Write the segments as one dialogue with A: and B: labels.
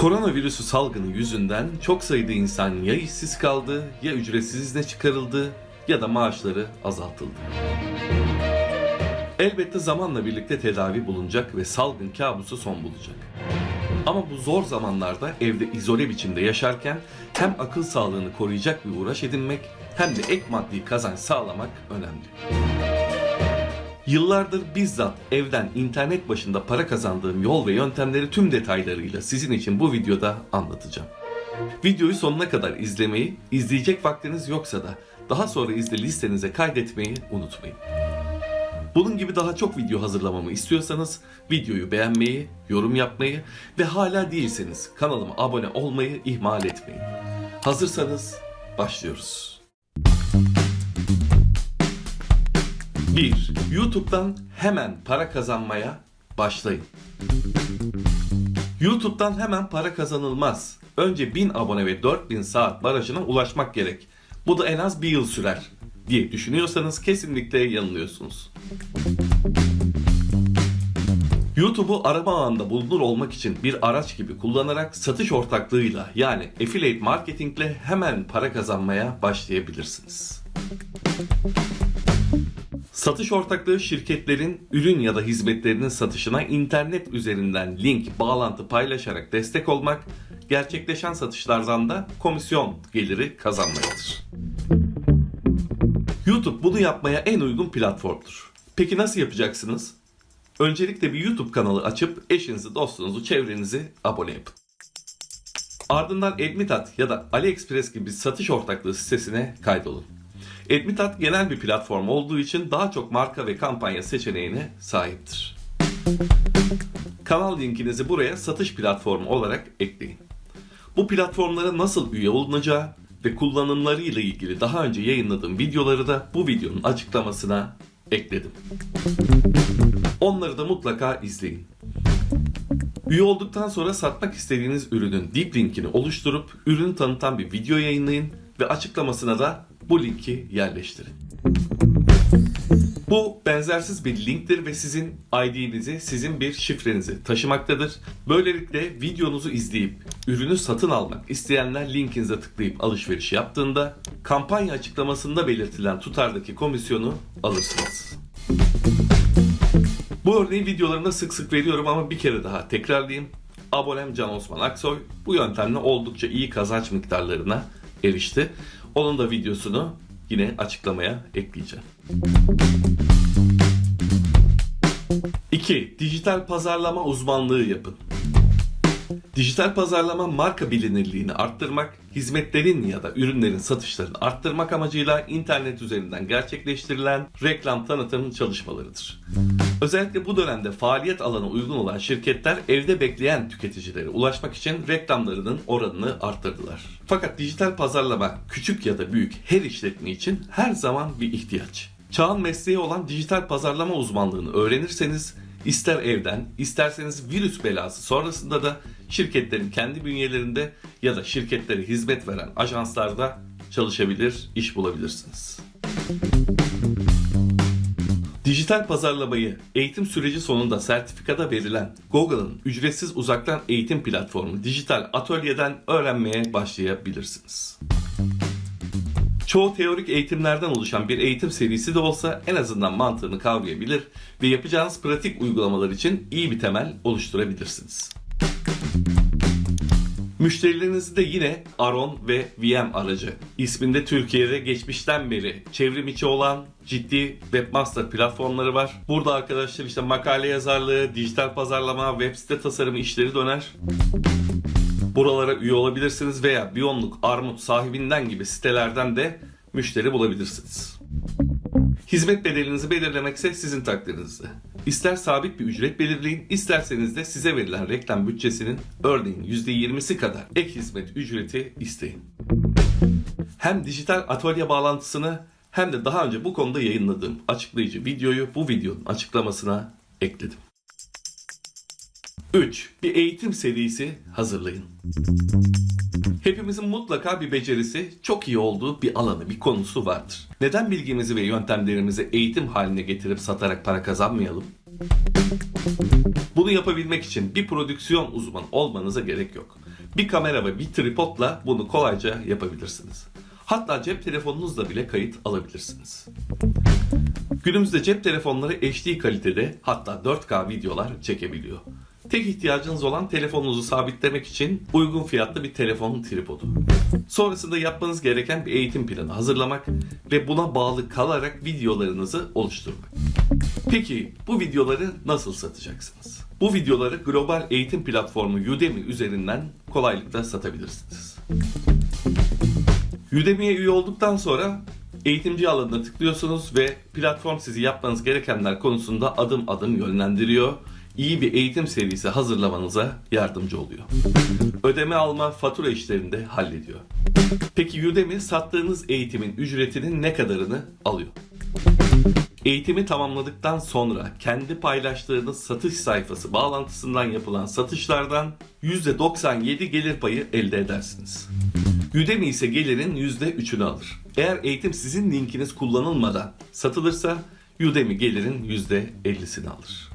A: Koronavirüsü salgını yüzünden çok sayıda insan ya işsiz kaldı, ya ücretsiz izne çıkarıldı ya da maaşları azaltıldı. Elbette zamanla birlikte tedavi bulunacak ve salgın kabusu son bulacak. Ama bu zor zamanlarda evde izole biçimde yaşarken hem akıl sağlığını koruyacak bir uğraş edinmek hem de ek maddi kazanç sağlamak önemli. Yıllardır bizzat evden internet başında para kazandığım yol ve yöntemleri tüm detaylarıyla sizin için bu videoda anlatacağım. Videoyu sonuna kadar izlemeyi, izleyecek vaktiniz yoksa da daha sonra izle listenize kaydetmeyi unutmayın. Bunun gibi daha çok video hazırlamamı istiyorsanız videoyu beğenmeyi, yorum yapmayı ve hala değilseniz kanalıma abone olmayı ihmal etmeyin. Hazırsanız başlıyoruz. 1. YouTube'dan hemen para kazanmaya başlayın. YouTube'dan hemen para kazanılmaz. Önce 1000 abone ve 4000 saat barajına ulaşmak gerek. Bu da en az bir yıl sürer diye düşünüyorsanız kesinlikle yanılıyorsunuz. YouTube'u arama ağında bulunur olmak için bir araç gibi kullanarak satış ortaklığıyla yani affiliate marketingle hemen para kazanmaya başlayabilirsiniz. Satış ortaklığı şirketlerin ürün ya da hizmetlerinin satışına internet üzerinden link, bağlantı paylaşarak destek olmak, gerçekleşen satışlardan da komisyon geliri kazanmaktır. YouTube bunu yapmaya en uygun platformdur. Peki nasıl yapacaksınız? Öncelikle bir YouTube kanalı açıp eşinizi, dostunuzu, çevrenizi abone yapın. Ardından Edmitat ya da AliExpress gibi satış ortaklığı sitesine kaydolun. Edmitat genel bir platform olduğu için daha çok marka ve kampanya seçeneğine sahiptir. Kanal linkinizi buraya satış platformu olarak ekleyin. Bu platformlara nasıl üye olunacağı ve kullanımları ile ilgili daha önce yayınladığım videoları da bu videonun açıklamasına ekledim. Onları da mutlaka izleyin. Üye olduktan sonra satmak istediğiniz ürünün deep linkini oluşturup ürünü tanıtan bir video yayınlayın ve açıklamasına da bu linki yerleştirin. Bu benzersiz bir linktir ve sizin ID'nizi, sizin bir şifrenizi taşımaktadır. Böylelikle videonuzu izleyip ürünü satın almak isteyenler linkinize tıklayıp alışveriş yaptığında kampanya açıklamasında belirtilen tutardaki komisyonu alırsınız. Bu örneği videolarımda sık sık veriyorum ama bir kere daha tekrarlayayım. Abonem Can Osman Aksoy bu yöntemle oldukça iyi kazanç miktarlarına erişti. Onun da videosunu yine açıklamaya ekleyeceğim. 2. Dijital pazarlama uzmanlığı yapın. Dijital pazarlama marka bilinirliğini arttırmak, hizmetlerin ya da ürünlerin satışlarını arttırmak amacıyla internet üzerinden gerçekleştirilen reklam tanıtım çalışmalarıdır. Özellikle bu dönemde faaliyet alanı uygun olan şirketler evde bekleyen tüketicilere ulaşmak için reklamlarının oranını arttırdılar. Fakat dijital pazarlama küçük ya da büyük her işletme için her zaman bir ihtiyaç. Çağın mesleği olan dijital pazarlama uzmanlığını öğrenirseniz ister evden isterseniz virüs belası sonrasında da şirketlerin kendi bünyelerinde ya da şirketlere hizmet veren ajanslarda çalışabilir, iş bulabilirsiniz. Dijital pazarlamayı eğitim süreci sonunda sertifikada verilen Google'ın ücretsiz uzaktan eğitim platformu Dijital Atölye'den öğrenmeye başlayabilirsiniz. Çoğu teorik eğitimlerden oluşan bir eğitim serisi de olsa en azından mantığını kavrayabilir ve yapacağınız pratik uygulamalar için iyi bir temel oluşturabilirsiniz. Müşterilerinizi de yine Aron ve VM aracı isminde Türkiye'de geçmişten beri çevrim içi olan ciddi webmaster platformları var. Burada arkadaşlar işte makale yazarlığı, dijital pazarlama, web site tasarımı işleri döner. Buralara üye olabilirsiniz veya Biyonluk, Armut sahibinden gibi sitelerden de müşteri bulabilirsiniz. Hizmet bedelinizi belirlemekse sizin takdirinizde. İster sabit bir ücret belirleyin, isterseniz de size verilen reklam bütçesinin örneğin %20'si kadar ek hizmet ücreti isteyin. Hem dijital atölye bağlantısını hem de daha önce bu konuda yayınladığım açıklayıcı videoyu bu videonun açıklamasına ekledim. 3. Bir eğitim serisi hazırlayın. Hepimizin mutlaka bir becerisi, çok iyi olduğu bir alanı, bir konusu vardır. Neden bilgimizi ve yöntemlerimizi eğitim haline getirip satarak para kazanmayalım? Bunu yapabilmek için bir prodüksiyon uzmanı olmanıza gerek yok. Bir kamera ve bir tripodla bunu kolayca yapabilirsiniz. Hatta cep telefonunuzla bile kayıt alabilirsiniz. Günümüzde cep telefonları HD kalitede hatta 4K videolar çekebiliyor. Tek ihtiyacınız olan telefonunuzu sabitlemek için uygun fiyatlı bir telefon tripodu. Sonrasında yapmanız gereken bir eğitim planı hazırlamak ve buna bağlı kalarak videolarınızı oluşturmak. Peki bu videoları nasıl satacaksınız? Bu videoları global eğitim platformu Udemy üzerinden kolaylıkla satabilirsiniz. Udemy'ye üye olduktan sonra eğitimci alanına tıklıyorsunuz ve platform sizi yapmanız gerekenler konusunda adım adım yönlendiriyor. İyi bir eğitim serisi hazırlamanıza yardımcı oluyor. Ödeme alma, fatura işlerini de hallediyor. Peki Udemy sattığınız eğitimin ücretinin ne kadarını alıyor? Eğitimi tamamladıktan sonra kendi paylaştığınız satış sayfası bağlantısından yapılan satışlardan %97 gelir payı elde edersiniz. Udemy ise gelirin %3'ünü alır. Eğer eğitim sizin linkiniz kullanılmadan satılırsa Udemy gelirin %50'sini alır.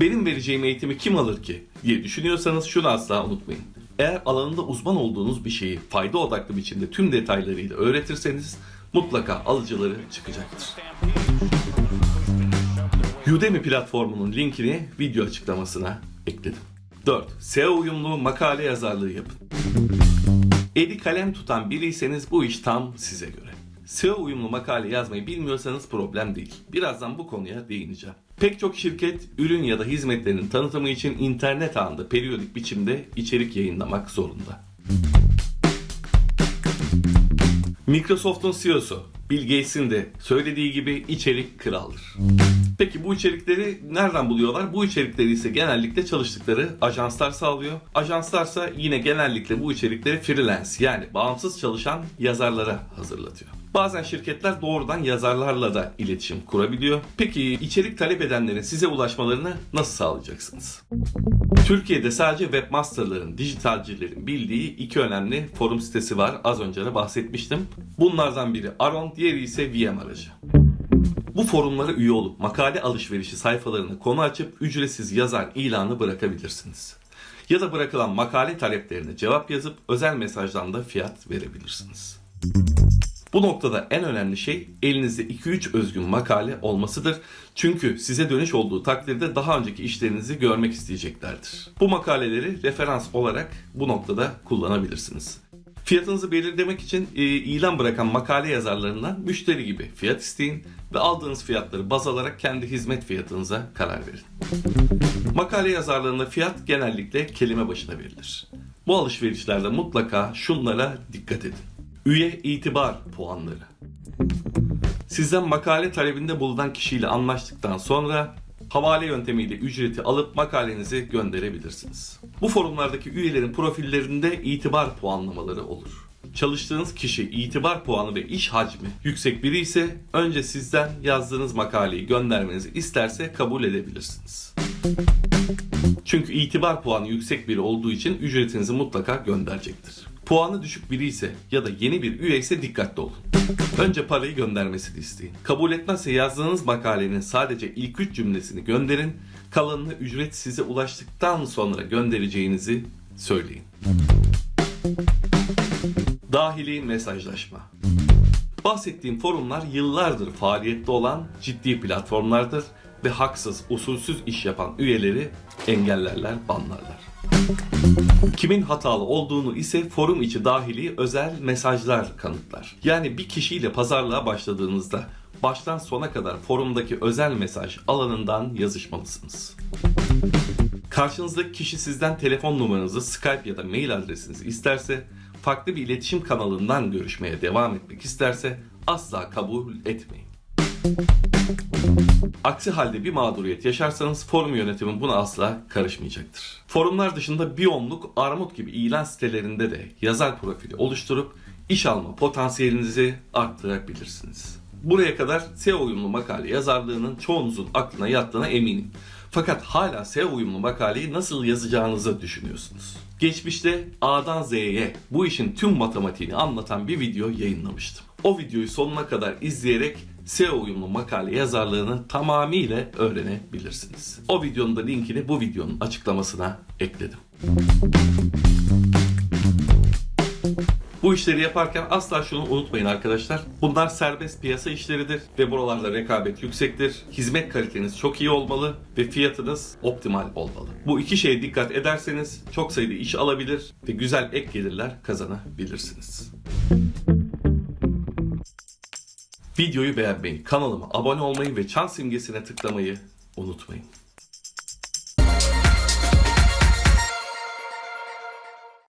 A: Benim vereceğim eğitimi kim alır ki diye düşünüyorsanız şunu asla unutmayın. Eğer alanında uzman olduğunuz bir şeyi fayda odaklı biçimde tüm detaylarıyla öğretirseniz mutlaka alıcıları çıkacaktır. Udemy platformunun linkini video açıklamasına ekledim. 4. SEO uyumlu makale yazarlığı yapın. Eli kalem tutan biriyseniz bu iş tam size göre. SEO uyumlu makale yazmayı bilmiyorsanız problem değil. Birazdan bu konuya değineceğim. Pek çok şirket ürün ya da hizmetlerinin tanıtımı için internet ağında periyodik biçimde içerik yayınlamak zorunda. Microsoft'un CEO'su Bill Gates'in de söylediği gibi içerik kraldır. Peki bu içerikleri nereden buluyorlar? Bu içerikleri ise genellikle çalıştıkları ajanslar sağlıyor. Ajanslarsa yine genellikle bu içerikleri freelance yani bağımsız çalışan yazarlara hazırlatıyor. Bazen şirketler doğrudan yazarlarla da iletişim kurabiliyor. Peki içerik talep edenlerin size ulaşmalarını nasıl sağlayacaksınız? Türkiye'de sadece webmasterların, dijitalcilerin bildiği iki önemli forum sitesi var. Az önce de bahsetmiştim. Bunlardan biri Aron, diğeri ise VM aracı. Bu forumlara üye olup makale alışverişi sayfalarına konu açıp ücretsiz yazar ilanı bırakabilirsiniz. Ya da bırakılan makale taleplerine cevap yazıp özel mesajdan da fiyat verebilirsiniz. Bu noktada en önemli şey elinizde 2-3 özgün makale olmasıdır. Çünkü size dönüş olduğu takdirde daha önceki işlerinizi görmek isteyeceklerdir. Bu makaleleri referans olarak bu noktada kullanabilirsiniz. Fiyatınızı belirlemek için e, ilan bırakan makale yazarlarından müşteri gibi fiyat isteyin ve aldığınız fiyatları baz alarak kendi hizmet fiyatınıza karar verin. Makale yazarlarında fiyat genellikle kelime başına verilir. Bu alışverişlerde mutlaka şunlara dikkat edin. Üye itibar puanları. Sizden makale talebinde bulunan kişiyle anlaştıktan sonra havale yöntemiyle ücreti alıp makalenizi gönderebilirsiniz. Bu forumlardaki üyelerin profillerinde itibar puanlamaları olur. Çalıştığınız kişi itibar puanı ve iş hacmi yüksek biri ise önce sizden yazdığınız makaleyi göndermenizi isterse kabul edebilirsiniz. Çünkü itibar puanı yüksek biri olduğu için ücretinizi mutlaka gönderecektir. Puanı düşük biri ise ya da yeni bir üye ise dikkatli olun. Önce parayı göndermesini isteyin. Kabul etmezse yazdığınız makalenin sadece ilk 3 cümlesini gönderin. Kalanını ücret size ulaştıktan sonra göndereceğinizi söyleyin. Dahili mesajlaşma. Bahsettiğim forumlar yıllardır faaliyette olan ciddi platformlardır ve haksız, usulsüz iş yapan üyeleri engellerler, banlarlar. Kimin hatalı olduğunu ise forum içi dahili özel mesajlar kanıtlar. Yani bir kişiyle pazarlığa başladığınızda baştan sona kadar forumdaki özel mesaj alanından yazışmalısınız. Karşınızdaki kişi sizden telefon numaranızı, Skype ya da mail adresinizi isterse, farklı bir iletişim kanalından görüşmeye devam etmek isterse asla kabul etmeyin. Aksi halde bir mağduriyet yaşarsanız forum yönetimi buna asla karışmayacaktır. Forumlar dışında Biyomluk, Armut gibi ilan sitelerinde de yazar profili oluşturup iş alma potansiyelinizi arttırabilirsiniz. Buraya kadar SEO uyumlu makale yazarlığının çoğunuzun aklına yattığına eminim. Fakat hala SEO uyumlu makaleyi nasıl yazacağınızı düşünüyorsunuz. Geçmişte A'dan Z'ye bu işin tüm matematiğini anlatan bir video yayınlamıştım. O videoyu sonuna kadar izleyerek SEO uyumlu makale yazarlığını tamamıyla öğrenebilirsiniz. O videonun da linkini bu videonun açıklamasına ekledim. Bu işleri yaparken asla şunu unutmayın arkadaşlar. Bunlar serbest piyasa işleridir ve buralarda rekabet yüksektir. Hizmet kaliteniz çok iyi olmalı ve fiyatınız optimal olmalı. Bu iki şeye dikkat ederseniz çok sayıda iş alabilir ve güzel ek gelirler kazanabilirsiniz. Videoyu beğenmeyi, kanalıma abone olmayı ve çan simgesine tıklamayı unutmayın.